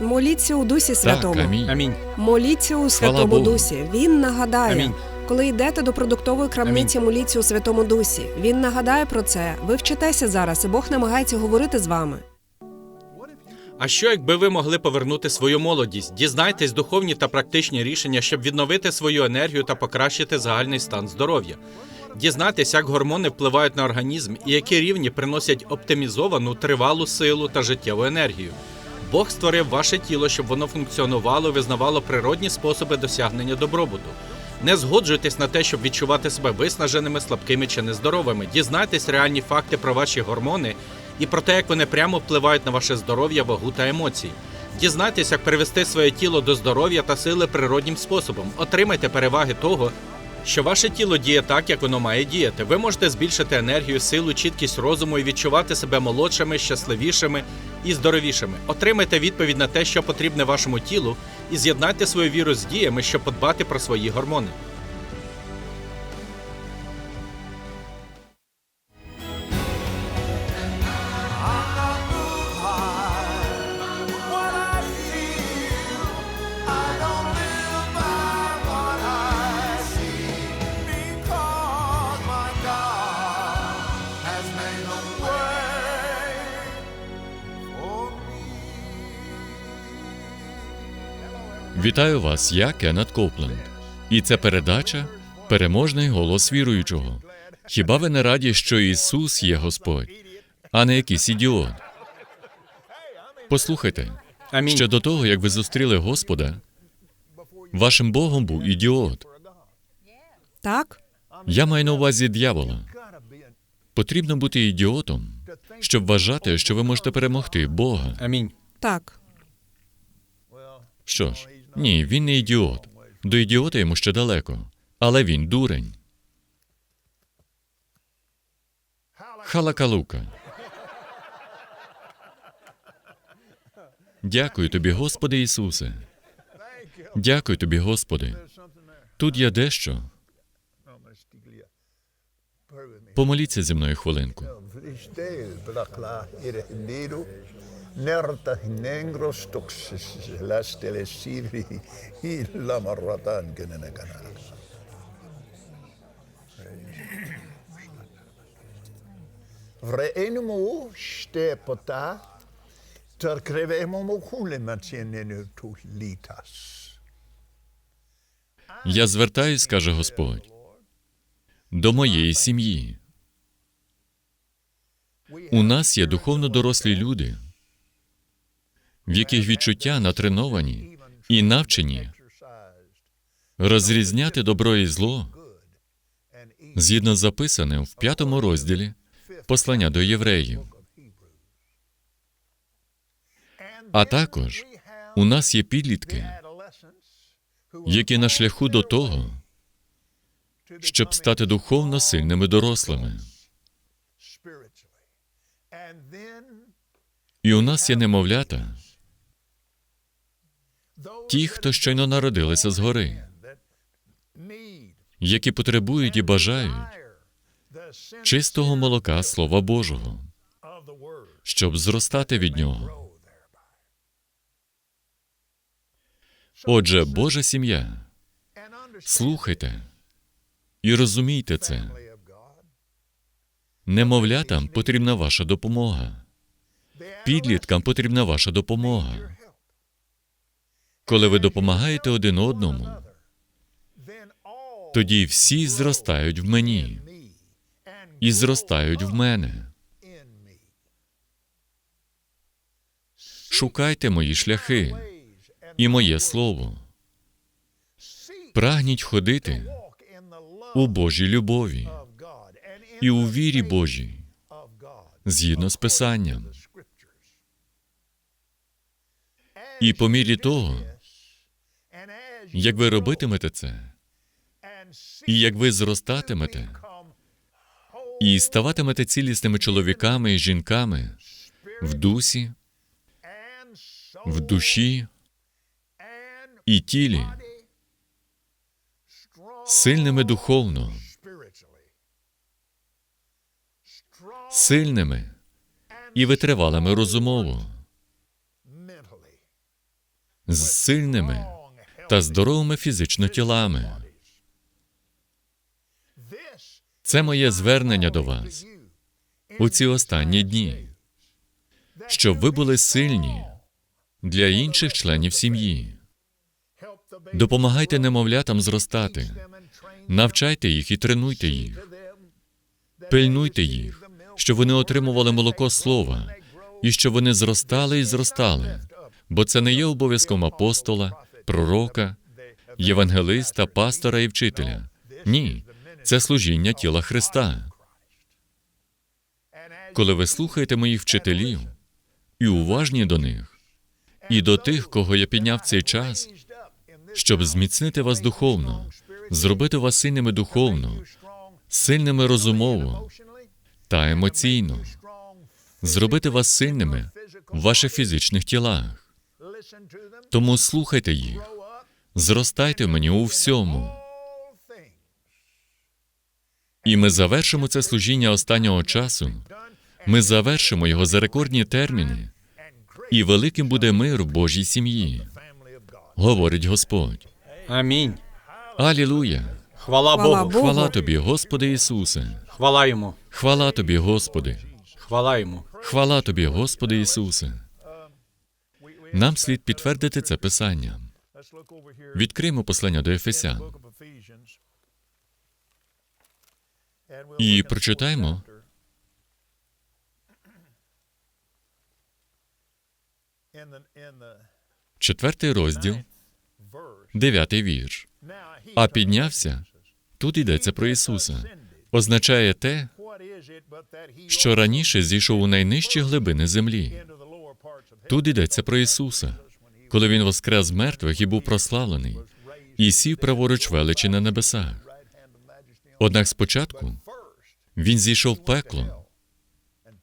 Моліться у Дусі Святому. Так, амінь. Амінь. Моліться у Святому Богу. Дусі. Він нагадає. Амінь. Коли йдете до продуктової крамниці, моліться у Святому Дусі. Він нагадає про це. Ви вчитеся зараз, і Бог намагається говорити з вами. А що якби ви могли повернути свою молодість? Дізнайтесь духовні та практичні рішення, щоб відновити свою енергію та покращити загальний стан здоров'я. Дізнайтесь, як гормони впливають на організм і які рівні приносять оптимізовану тривалу силу та життєву енергію. Бог створив ваше тіло, щоб воно функціонувало визнавало природні способи досягнення добробуту. Не згоджуйтесь на те, щоб відчувати себе виснаженими, слабкими чи нездоровими. Дізнайтесь реальні факти про ваші гормони і про те, як вони прямо впливають на ваше здоров'я, вагу та емоції. Дізнайтесь, як привести своє тіло до здоров'я та сили природнім способом. Отримайте переваги того, що ваше тіло діє так, як воно має діяти. Ви можете збільшити енергію, силу, чіткість розуму і відчувати себе молодшими, щасливішими і здоровішими. Отримайте відповідь на те, що потрібне вашому тілу, і з'єднайте свою віру з діями, щоб подбати про свої гормони. Вітаю вас, я Кеннет Копленд. І це передача Переможний голос віруючого. Хіба ви не раді, що Ісус є Господь, а не якийсь ідіот? Послухайте, Амінь. ще до того, як ви зустріли Господа, вашим Богом був ідіот. Так? Я маю на увазі дьявола. Потрібно бути ідіотом, щоб вважати, що ви можете перемогти Бога. Амінь. Так. Що ж, ні, він не ідіот. До ідіота йому ще далеко, але він дурень. Халакалука. Дякую тобі, Господи Ісусе. Дякую тобі, Господи. Тут є дещо. Помоліться зі мною хвилинку. Negro stoxis las telesiri i la marratan genene canal. Vreenomo ste pota ter crevemo mo hule mantienene tu litas. Я звертаюсь, каже Господь, до моєї сім'ї. У нас є духовно дорослі люди, в яких відчуття натреновані і навчені розрізняти добро і зло згідно з записаним в п'ятому розділі послання до євреїв. А також у нас є підлітки, які на шляху до того, щоб стати духовно сильними дорослими. І у нас є немовлята, ті, хто щойно народилися згори, які потребують і бажають чистого молока Слова Божого, щоб зростати від нього. Отже, Божа сім'я, слухайте і розумійте це. Немовлятам потрібна ваша допомога, підліткам потрібна ваша допомога. Коли ви допомагаєте один одному, тоді всі зростають в мені і зростають в мене. Шукайте мої шляхи і моє слово. Прагніть ходити у Божій любові і у вірі Божій, згідно з Писанням. І по мірі того, як ви робитимете це, і як ви зростатимете, і ставатимете цілісними чоловіками і жінками в дусі, в душі і тілі, сильними духовно, сильними і витривалими розумово, з сильними та здоровими фізично тілами. Це моє звернення до вас у ці останні дні, щоб ви були сильні для інших членів сім'ї. Допомагайте немовлятам зростати, навчайте їх і тренуйте їх, пильнуйте їх, щоб вони отримували молоко слова, і щоб вони зростали і зростали, бо це не є обов'язком апостола, пророка, євангелиста, пастора і вчителя. Ні, це служіння тіла Христа. Коли ви слухаєте моїх вчителів і уважні до них, і до тих, кого я підняв цей час, щоб зміцнити вас духовно, зробити вас сильними духовно, сильними розумово та емоційно, зробити вас сильними в ваших фізичних тілах. Тому слухайте їх, зростайте в мені у всьому. І ми завершимо це служіння останнього часу. Ми завершимо його за рекордні терміни, і великим буде мир в Божій сім'ї, говорить Господь. Амінь. Алілуя! Хвала. Богу. Хвала тобі, Господи Ісусе! Хвала йому. Хвала тобі, Господи! Хвала йому. Хвала тобі, Господи Ісусе! Нам слід підтвердити це писання. Відкриємо послання до Ефесян і прочитаємо четвертий розділ, дев'ятий вірш. А піднявся, тут йдеться про Ісуса, означає те, що раніше зійшов у найнижчі глибини землі. Тут йдеться про Ісуса, коли Він воскрес з мертвих і був прославлений, і сів праворуч величі на небесах. Однак спочатку Він зійшов в пекло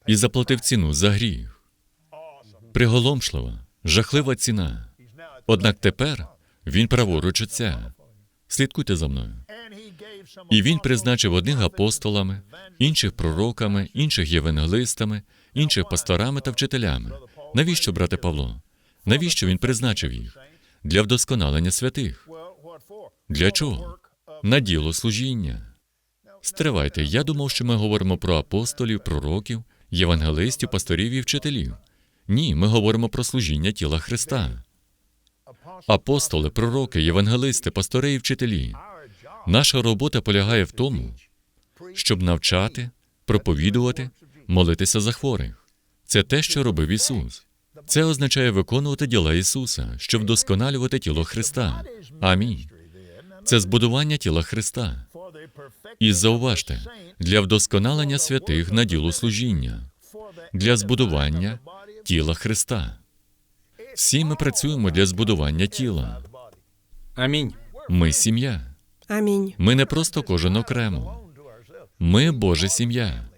і заплатив ціну за гріх. Приголомшлива, жахлива ціна. Однак тепер Він праворуч Отця. Слідкуйте за мною. І він призначив одних апостолами, інших пророками, інших євангелистами, інших пасторами та вчителями. Навіщо, брате Павло? Навіщо він призначив їх? Для вдосконалення святих. Для чого? На діло служіння. Стривайте, я думав, що ми говоримо про апостолів, пророків, євангелистів, пасторів і вчителів. Ні, ми говоримо про служіння тіла Христа. Апостоли, пророки, євангелисти, пастори і вчителі. Наша робота полягає в тому, щоб навчати, проповідувати, молитися за хворих. Це те, що робив Ісус. Це означає виконувати діла Ісуса, щоб вдосконалювати тіло Христа. Амінь. Це збудування тіла Христа. І зауважте, для вдосконалення святих на діло служіння, для збудування тіла Христа. Всі ми працюємо для збудування тіла. Амінь. Ми сім'я. Амінь. Ми не просто кожен окремо. Ми Божа сім'я.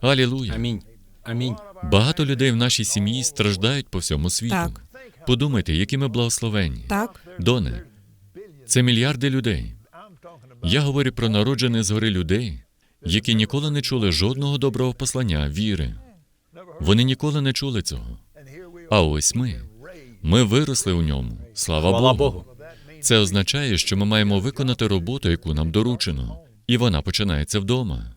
Алілуя. Амінь. Амінь. Багато людей в нашій сім'ї страждають по всьому світу. Так. Подумайте, які ми благословенні. Так, Доне, це мільярди людей. Я говорю про народжених згори людей, які ніколи не чули жодного доброго послання, віри. Вони ніколи не чули цього. А ось ми. Ми виросли у ньому. Слава Хвала Богу. Богу. Це означає, що ми маємо виконати роботу, яку нам доручено, і вона починається вдома.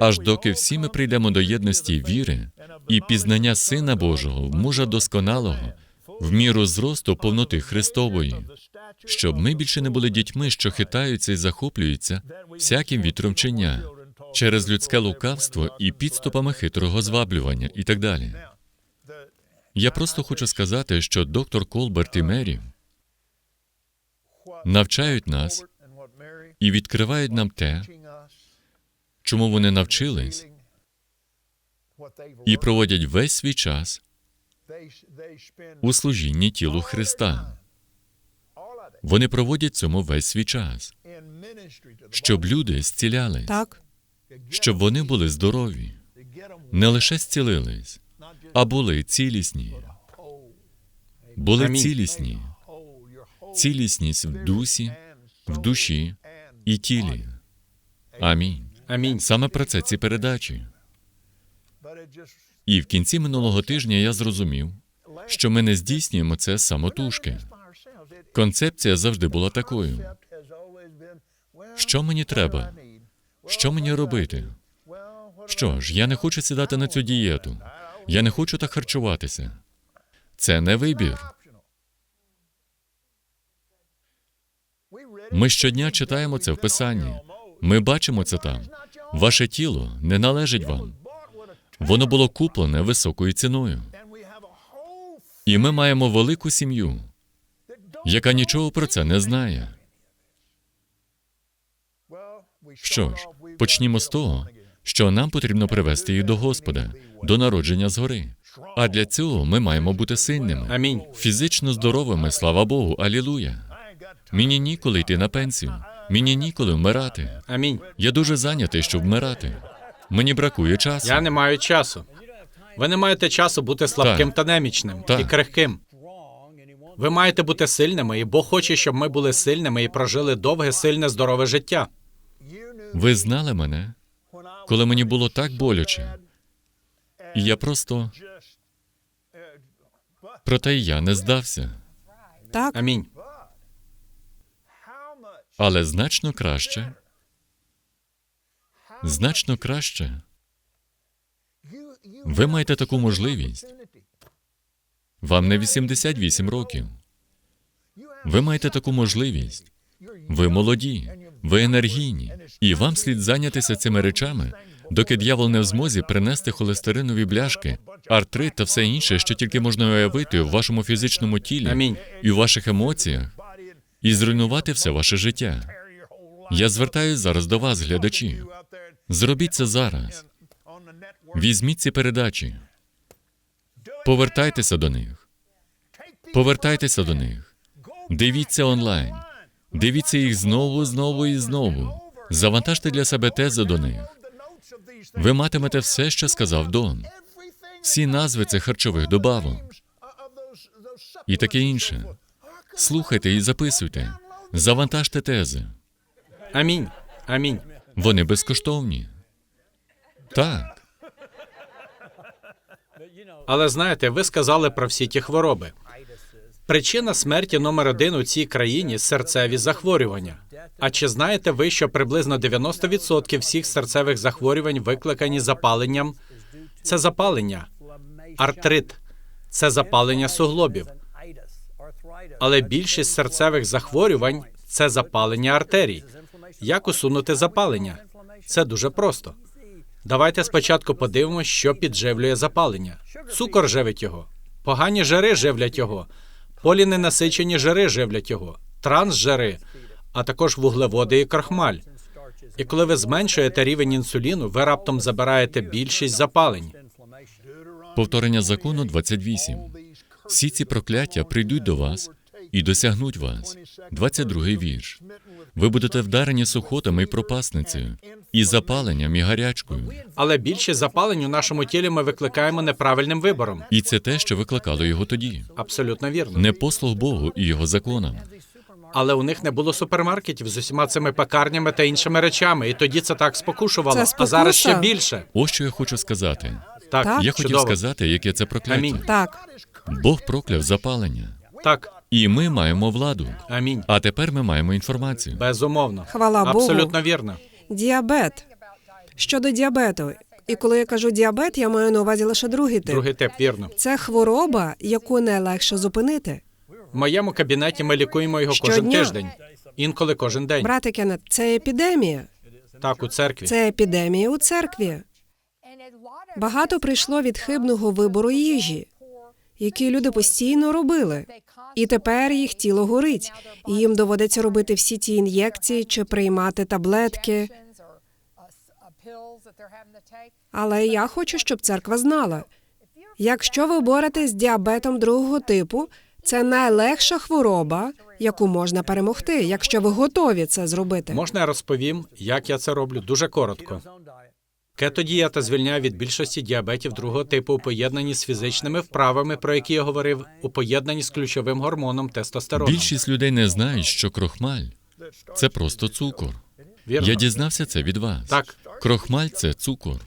Аж доки всі ми прийдемо до єдності віри і пізнання Сина Божого, мужа досконалого, в міру зросту повноти Христової, щоб ми більше не були дітьми, що хитаються і захоплюються всяким вітром вчення через людське лукавство і підступами хитрого зваблювання і так далі. Я просто хочу сказати, що доктор Колберт і Мері навчають нас і відкривають нам те, чому вони навчились і проводять весь свій час у служінні тілу Христа. Вони проводять цьому весь свій час, щоб люди зцілялись, так, щоб вони були здорові, не лише зцілились, а були цілісні. Були цілісні, цілісність в дусі, в душі і тілі. Амінь. Амінь. Саме про це ці передачі. І в кінці минулого тижня я зрозумів, що ми не здійснюємо це самотужки. Концепція завжди була такою: що мені треба? Що мені робити? Що ж, я не хочу сідати на цю дієту. Я не хочу так харчуватися. Це не вибір. Ми щодня читаємо це в Писанні. Ми бачимо це там. Ваше тіло не належить вам. Воно було куплене високою ціною. І ми маємо велику сім'ю, яка нічого про це не знає. Що ж, почнімо з того, що нам потрібно привести їх до Господа, до народження згори. А для цього ми маємо бути сильними, Амінь. фізично здоровими, слава Богу, алілуя. Мені ніколи йти на пенсію. Мені ніколи вмирати. Амінь. Я дуже зайнятий, щоб вмирати. Мені бракує часу. Я не маю часу. Ви не маєте часу бути слабким та немічним Так. і крихким. Ви маєте бути сильними, і Бог хоче, щоб ми були сильними і прожили довге, сильне, здорове життя. Ви знали мене, коли мені було так боляче. І я просто. Проте я не здався. Так, Амінь. Але значно краще, значно краще. Ви маєте таку можливість. Вам не 88 років. Ви маєте таку можливість. Ви молоді, ви енергійні, і вам слід зайнятися цими речами, доки дьявол не в змозі принести холестеринові бляшки, артрит та все інше, що тільки можна уявити в вашому фізичному тілі Амінь. і в ваших емоціях, і зруйнувати все ваше життя. Я звертаюся зараз до вас, глядачі. Зробіть це зараз. Візьміть ці передачі. Повертайтеся до них. Повертайтеся до них. Дивіться онлайн. Дивіться їх знову, знову і знову. Завантажте для себе тези до них. Ви матимете все, що сказав Дон. Всі назви цих харчових добавок і таке інше. Слухайте і записуйте. Завантажте тези. Амінь. Амінь. Вони безкоштовні. Так, Але знаєте, ви сказали про всі ті хвороби. Причина смерті номер один у цій країні серцеві захворювання. А чи знаєте ви, що приблизно 90% всіх серцевих захворювань викликані запаленням? Це запалення, артрит, це запалення суглобів. Але більшість серцевих захворювань це запалення артерій. Як усунути запалення? Це дуже просто. Давайте спочатку подивимося, що підживлює запалення. Цукор живить його, погані жири живлять його, поліненасичені жири живлять його, трансжири, а також вуглеводи і крахмаль. І коли ви зменшуєте рівень інсуліну, ви раптом забираєте більшість запалень. повторення закону 28. Всі ці прокляття прийдуть до вас і досягнуть вас. 22 вірш. Ви будете вдарені сухотами і пропасницею, і запаленням, і гарячкою. Але більшість запалень у нашому тілі ми викликаємо неправильним вибором. І це те, що викликало його тоді. Абсолютно вірно. Не послуг Богу і його законам. Але у них не було супермаркетів з усіма цими пекарнями та іншими речами, і тоді це так спокушувало. Це А зараз ще більше. Ось що я хочу сказати. Так, Так. Я хотів чудово. сказати, яке це прокляття. Амінь. так. Бог прокляв запалення, Так, і ми маємо владу. амінь. А тепер ми маємо інформацію. Безумовно. Хвала Богу. Абсолютно вірно. Діабет. Щодо діабету, і коли я кажу діабет, я маю на увазі лише другий тип. Другий тип вірно. Це хвороба, яку найлегше зупинити. В моєму кабінеті ми лікуємо його кожен тиждень, інколи кожен день. Брате Кеннет, це епідемія. Так, у церкві. Це епідемія у церкві. Багато прийшло від хибного вибору їжі, які люди постійно робили. І тепер їх тіло горить, і їм доводиться робити всі ті ін'єкції чи приймати таблетки. Але я хочу, щоб церква знала. Якщо ви боретесь з діабетом другого типу, це найлегша хвороба, яку можна перемогти, якщо ви готові це зробити. Можна я розповім, як я це роблю дуже коротко. Кетодієта звільняє від більшості діабетів другого типу у поєднанні з фізичними вправами, про які я говорив, у поєднанні з ключовим гормоном тестостероном. Більшість людей не знають, що крохмаль це просто цукор. Вірно? Я дізнався це від вас. Так. Крохмаль це цукор.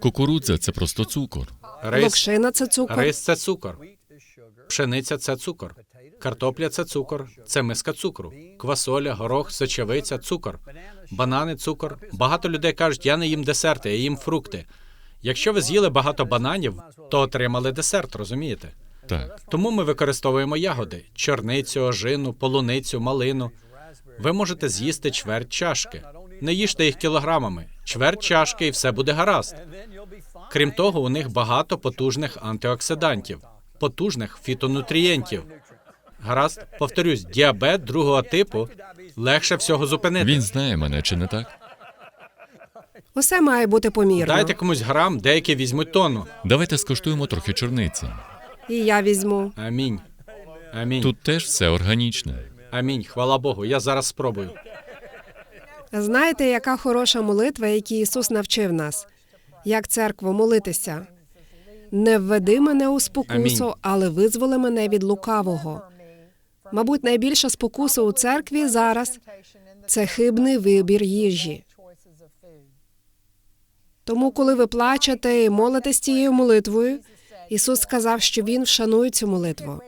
Кукурудза це просто цукор. Рис, Локшина це цукор. рис це цукор. Пшениця це цукор. Картопля це цукор, це миска цукру. Квасоля, горох, сочевиця, цукор. Банани, цукор. Багато людей кажуть, я не їм десерти, я їм фрукти. Якщо ви з'їли багато бананів, то отримали десерт, розумієте? Так, Тому ми використовуємо ягоди: чорницю, ожину, полуницю, малину. Ви можете з'їсти чверть чашки. Не їжте їх кілограмами. Чверть чашки і все буде гаразд. Крім того, у них багато потужних антиоксидантів, потужних фітонутрієнтів. Гаразд, повторюсь, діабет другого типу легше всього зупинити. він знає мене, чи не так? Усе має бути помірно. Дайте комусь грам, деякі візьмуть тонну. Давайте скуштуємо трохи чорниці. І я візьму. Амінь. Амінь. Тут теж все органічне. Амінь. Хвала Богу. Я зараз спробую. Знаєте, яка хороша молитва, яку Ісус навчив нас? Як церкву молитися? Не введи мене у спокусу, Амінь. але визволи мене від лукавого. Мабуть, найбільша спокуса у церкві зараз це хибний вибір їжі. Тому, коли ви плачете і молитесь цією молитвою, Ісус сказав, що Він вшанує цю молитву.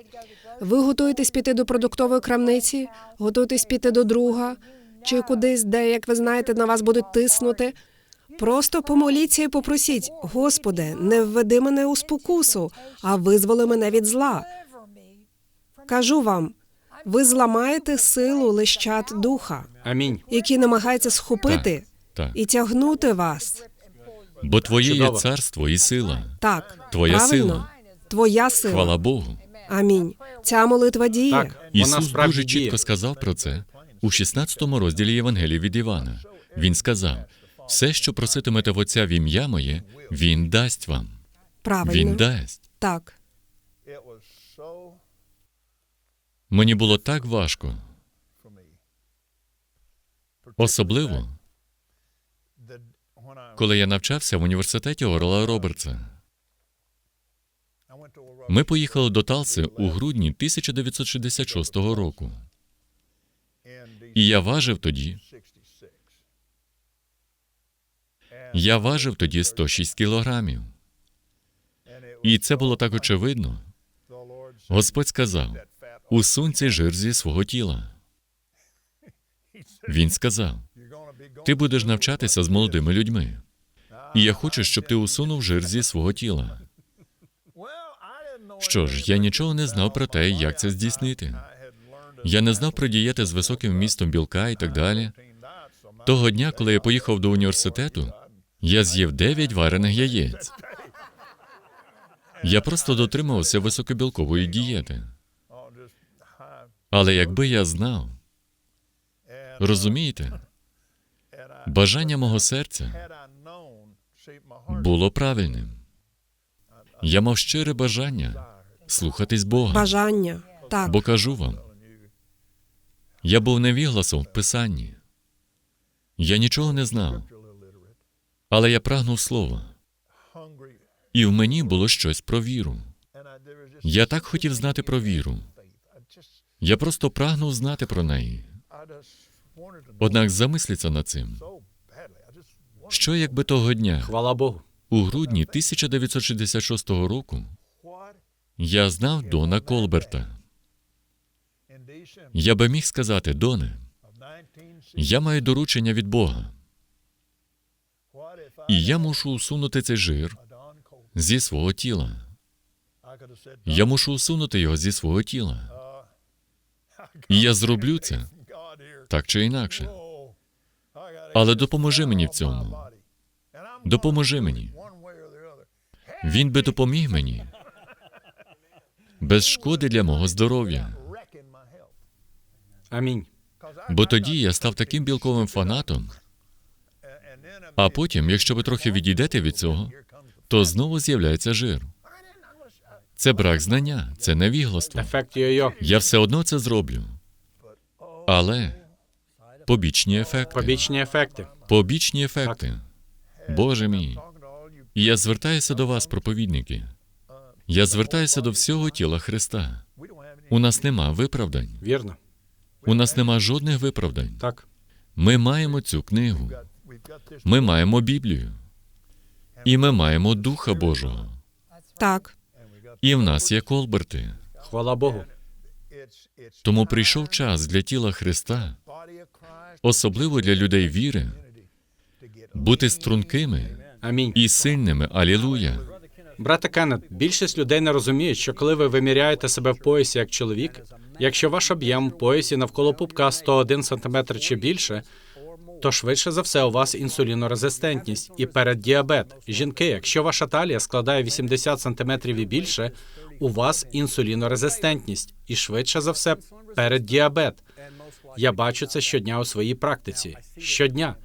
Ви готуєтесь піти до продуктової крамниці, готуєтесь піти до друга чи кудись, де, як ви знаєте, на вас будуть тиснути. Просто помоліться і попросіть, Господи, не введи мене у спокусу, а визволи мене від зла. Кажу вам, ви зламаєте силу лищат духа, Амінь. які намагаються схопити Так. і тягнути вас. Бо твоє є царство і сила. Так, Твоя правильно? сила. Твоя сила. Хвала Богу. Амінь. Ця молитва діє. Так, Ісус дуже діє. чітко сказав про це у 16 розділі Євангелії від Івана. Він сказав: все, що проситимете в Отця в ім'я моє, Він дасть вам. Правильно. Він дасть. Так. Мені було так важко, особливо, коли я навчався в університеті Орла Робертса. Ми поїхали до Талси у грудні 1966 року, і я важив тоді. Я важив тоді 106 кілограмів. І це було так очевидно. Господь сказав: усунь цей жир зі свого тіла. Він сказав: ти будеш навчатися з молодими людьми. І я хочу, щоб ти усунув жир зі свого тіла. Що ж, я нічого не знав про те, як це здійснити. Я не знав про дієти з високим вмістом білка і так далі. Того дня, коли я поїхав до університету, я з'їв 9 варених яєць. Я просто дотримувався високобілкової дієти. Але якби я знав, розумієте, бажання мого серця було правильним. Я мав щире бажання слухатись Бога. Бажання. Так. Бо кажу вам, я був невігласом в Писанні. Я нічого не знав, але я прагнув слова, і в мені було щось про віру. Я так хотів знати про віру. Я просто прагнув знати про неї. Однак замисліться над цим. Що якби того дня, Хвала Богу. у грудні 1966 року, я знав Дона Колберта. Я би міг сказати, Доне, я маю доручення від Бога, і я мушу усунути цей жир зі свого тіла. Я мушу усунути його зі свого тіла. Я зроблю це так чи інакше. Але допоможи мені в цьому. Допоможи мені. Він би допоміг мені без шкоди для мого здоров'я. Амінь. Бо тоді я став таким білковим фанатом. А потім, якщо ви трохи відійдете від цього, то знову з'являється жир. Це брак знання, це невігластво. Я все одно це зроблю. Але побічні ефекти. Побічні ефекти. Побічні ефекти. Боже мій. І я звертаюся до вас, проповідники. Я звертаюся до всього тіла Христа. У нас нема виправдань. Вірно. У нас нема жодних виправдань. Так. Ми маємо цю книгу. Ми маємо Біблію. І ми маємо Духа Божого. Так. І в нас є колберти. Хвала Богу. Тому прийшов час для тіла Христа, особливо для людей віри, бути стрункими Амінь. і сильними. Алілуя! Брате Кеннет, більшість людей не розуміють, що коли ви виміряєте себе в поясі як чоловік, якщо ваш об'єм в поясі навколо пупка 101 см чи більше, то швидше за все у вас інсулінорезистентність і переддіабет. Жінки, якщо ваша талія складає 80 см і більше, у вас інсулінорезистентність і швидше за все переддіабет. Я бачу це щодня у своїй практиці. Щодня.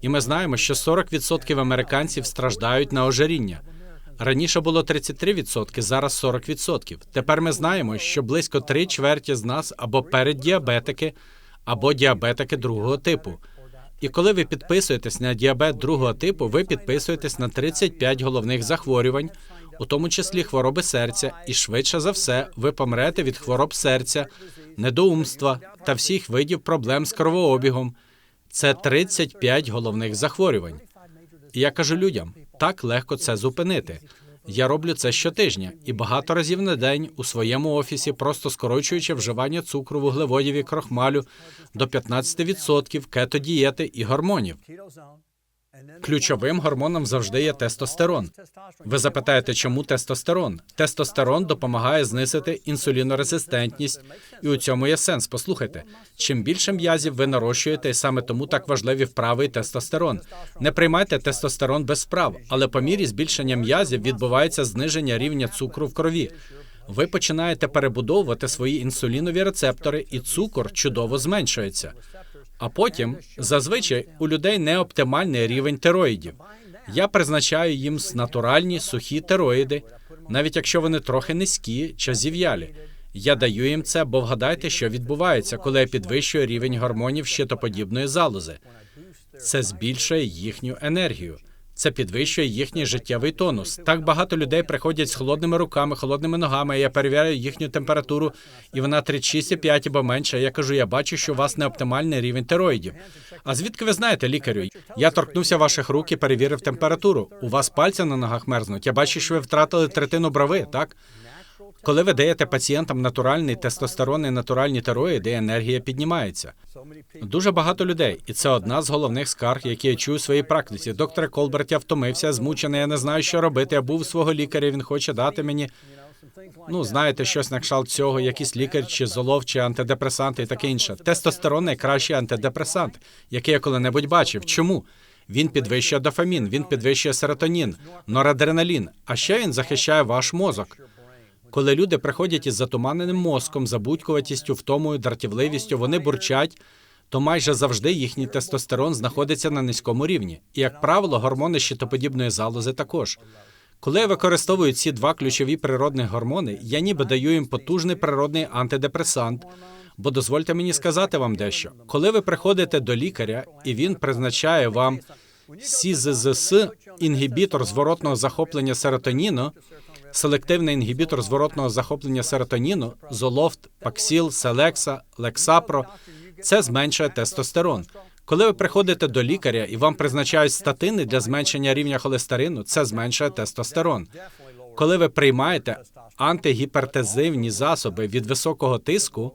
І ми знаємо, що 40% американців страждають на ожиріння. Раніше було 33%, зараз 40%. Тепер ми знаємо, що близько три чверті з нас або переддіабетики, або діабетики другого типу. І коли ви підписуєтесь на діабет другого типу, ви підписуєтесь на 35 головних захворювань, у тому числі хвороби серця, і швидше за все ви помрете від хвороб серця, недоумства та всіх видів проблем з кровообігом. Це 35 головних захворювань. І я кажу людям, так легко це зупинити. Я роблю це щотижня і багато разів на день у своєму офісі, просто скорочуючи вживання цукру, вуглеводів і крохмалю до 15% кетодієти і гормонів. Ключовим гормоном завжди є тестостерон. Ви запитаєте, чому тестостерон? Тестостерон допомагає знизити інсулінорезистентність, і у цьому є сенс. Послухайте, чим більше м'язів ви нарощуєте, і саме тому так важливі вправи і тестостерон. Не приймайте тестостерон без вправ, але по мірі збільшення м'язів відбувається зниження рівня цукру в крові. Ви починаєте перебудовувати свої інсулінові рецептори, і цукор чудово зменшується. А потім зазвичай у людей неоптимальний рівень тероїдів. Я призначаю їм натуральні сухі тероїди, навіть якщо вони трохи низькі чи зів'ялі. Я даю їм це, бо вгадайте, що відбувається, коли я підвищую рівень гормонів щитоподібної залози. Це збільшує їхню енергію. Це підвищує їхній життєвий тонус. Так багато людей приходять з холодними руками, холодними ногами. Я перевіряю їхню температуру, і вона 36,5 або менше. Я кажу, я бачу, що у вас не оптимальний рівень тероїдів. А звідки ви знаєте, лікарю? Я торкнувся ваших рук і перевірив температуру. У вас пальці на ногах мерзнуть. Я бачу, що ви втратили третину брови, так? Коли ви даєте пацієнтам натуральний тестостерон і натуральні тероїди, енергія піднімається. Дуже багато людей, і це одна з головних скарг, які я чую у своїй практиці. Докторе Колберт, я втомився, змучений, я не знаю, що робити. Я був свого лікаря, він хоче дати мені. Ну, знаєте, щось на кшталт цього, якийсь лікар, чи золов, чи антидепресанти і таке інше. Тестостерон найкращий антидепресант, який я коли-небудь бачив. Чому? Він підвищує дофамін, він підвищує серотонін, норадреналін, а ще він захищає ваш мозок. Коли люди приходять із затуманеним мозком, забудькуватістю, втомою, дратівливістю, вони бурчать, то майже завжди їхній тестостерон знаходиться на низькому рівні. І, як правило, гормони щитоподібної залози також. Коли я використовую ці два ключові природні гормони, я ніби даю їм потужний природний антидепресант. Бо дозвольте мені сказати вам дещо. Коли ви приходите до лікаря і він призначає вам СІЗЗС, інгібітор зворотного захоплення серотоніну, селективний інгібітор зворотного захоплення серотоніну, золофт, паксіл, селекса, лексапро, це зменшує тестостерон. Коли ви приходите до лікаря і вам призначають статини для зменшення рівня холестерину, це зменшує тестостерон. Коли ви приймаєте антигіпертезивні засоби від високого тиску,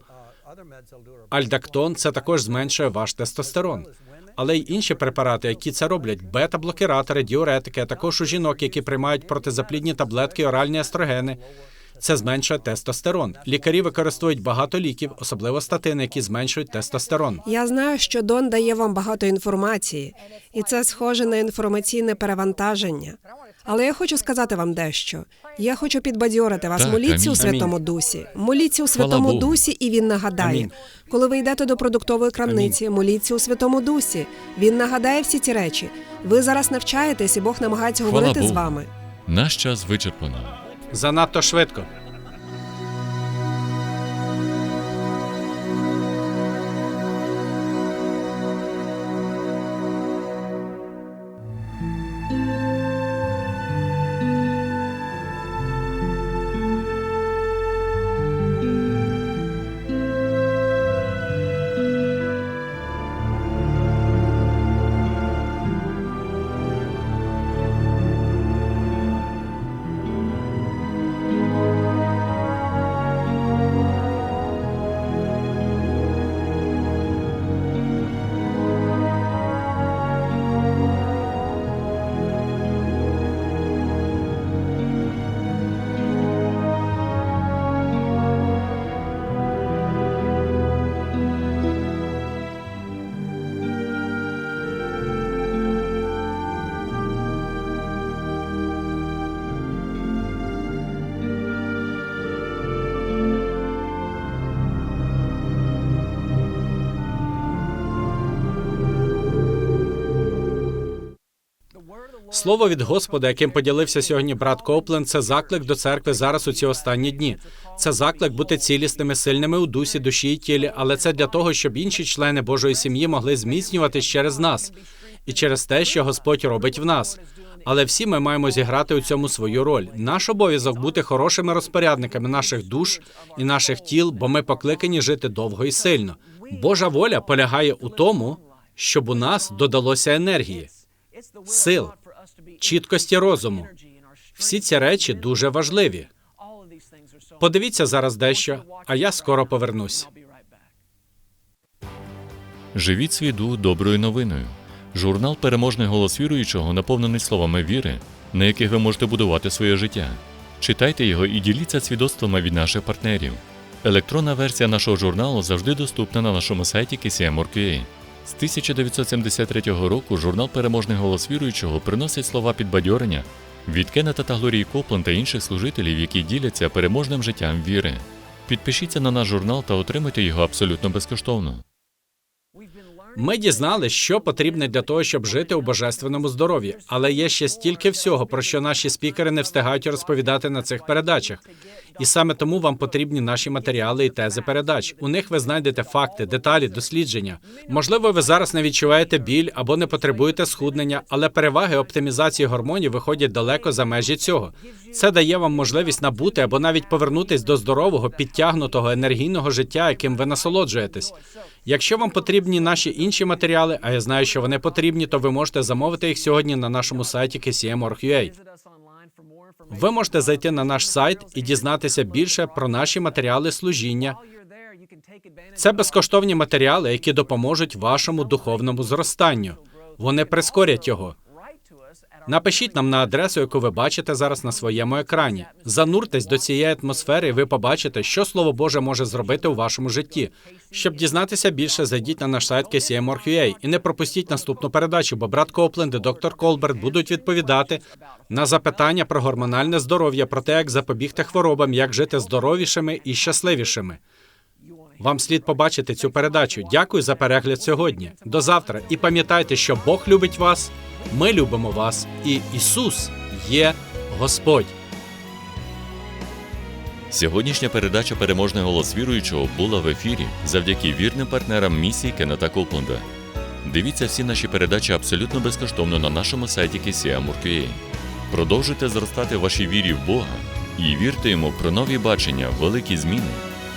альдактон це також зменшує ваш тестостерон. Але й інші препарати, які це роблять, бета-блокіратори, діуретики, а також у жінок, які приймають протизаплідні таблетки, оральні естрогени. Це зменшує тестостерон. Лікарі використовують багато ліків, особливо статини, які зменшують тестостерон. Я знаю, що Дон дає вам багато інформації, і це схоже на інформаційне перевантаження. Але я хочу сказати вам дещо. Я хочу підбадьорити вас. Так, Моліться у амінь. Святому Дусі. Моліться у Святому Богу. Дусі, і він нагадає. Амінь. Коли ви йдете до продуктової крамниці, моліться у Святому Дусі. Він нагадає всі ці речі. Ви зараз навчаєтесь, і Бог намагається Хвала говорити з вами. Наш час вичерпано. Занадто швидко. Слово від Господа, яким поділився сьогодні брат Копленд, це заклик до церкви зараз у ці останні дні. Це заклик бути цілісними, сильними у дусі, душі і тілі, але це для того, щоб інші члени Божої сім'ї могли зміцнюватись через нас і через те, що Господь робить в нас. Але всі ми маємо зіграти у цьому свою роль. Наш обов'язок бути хорошими розпорядниками наших душ і наших тіл, бо ми покликані жити довго і сильно. Божа воля полягає у тому, щоб у нас додалося енергії, сил, чіткості розуму. Всі ці речі дуже важливі. Подивіться зараз дещо, а я скоро повернусь. Живіть свій дух доброю новиною. Журнал Переможний голос віруючого наповнений словами віри, на яких ви можете будувати своє життя. Читайте його і діліться свідоцтвами від наших партнерів. Електронна версія нашого журналу завжди доступна на нашому сайті KCM.org.ua. З 1973 року журнал Переможний голос віруючого приносить слова підбадьорення від Кеннета та Глорії Копланд та інших служителів, які діляться переможним життям віри. Підпишіться на наш журнал та отримайте його абсолютно безкоштовно. Ми дізнали, що потрібне для того, щоб жити у божественному здоров'ї, але є ще стільки всього, про що наші спікери не встигають розповідати на цих передачах. І саме тому вам потрібні наші матеріали і тези передач. У них ви знайдете факти, деталі, дослідження. Можливо, ви зараз не відчуваєте біль або не потребуєте схуднення, але переваги оптимізації гормонів виходять далеко за межі цього. Це дає вам можливість набути або навіть повернутись до здорового, підтягнутого енергійного життя, яким ви насолоджуєтесь. Якщо вам потрібні наші інші матеріали, а я знаю, що вони потрібні, то ви можете замовити їх сьогодні на нашому сайті KCM.org.ua. Ви можете зайти на наш сайт і дізнатися більше про наші матеріали служіння. Це безкоштовні матеріали, які допоможуть вашому духовному зростанню. Вони прискорять його. Напишіть нам на адресу, яку ви бачите зараз на своєму екрані. Зануртесь до цієї атмосфери, і ви побачите, що Слово Боже може зробити у вашому житті. Щоб дізнатися більше, зайдіть на наш сайт KCM.org.ua і не пропустіть наступну передачу, бо брат Копленд і доктор Колберт будуть відповідати на запитання про гормональне здоров'я, про те, як запобігти хворобам, як жити здоровішими і щасливішими. Вам слід побачити цю передачу. Дякую за перегляд сьогодні. До завтра. І пам'ятайте, що Бог любить вас, ми любимо вас, і Ісус є Господь. Сьогоднішня передача Переможний голос віруючого була в ефірі завдяки вірним партнерам місії Кеннета Копленда. Дивіться всі наші передачі абсолютно безкоштовно на нашому сайті KCM.org.ua. Продовжуйте зростати в вашій вірі в Бога і вірте йому про нові бачення, великі зміни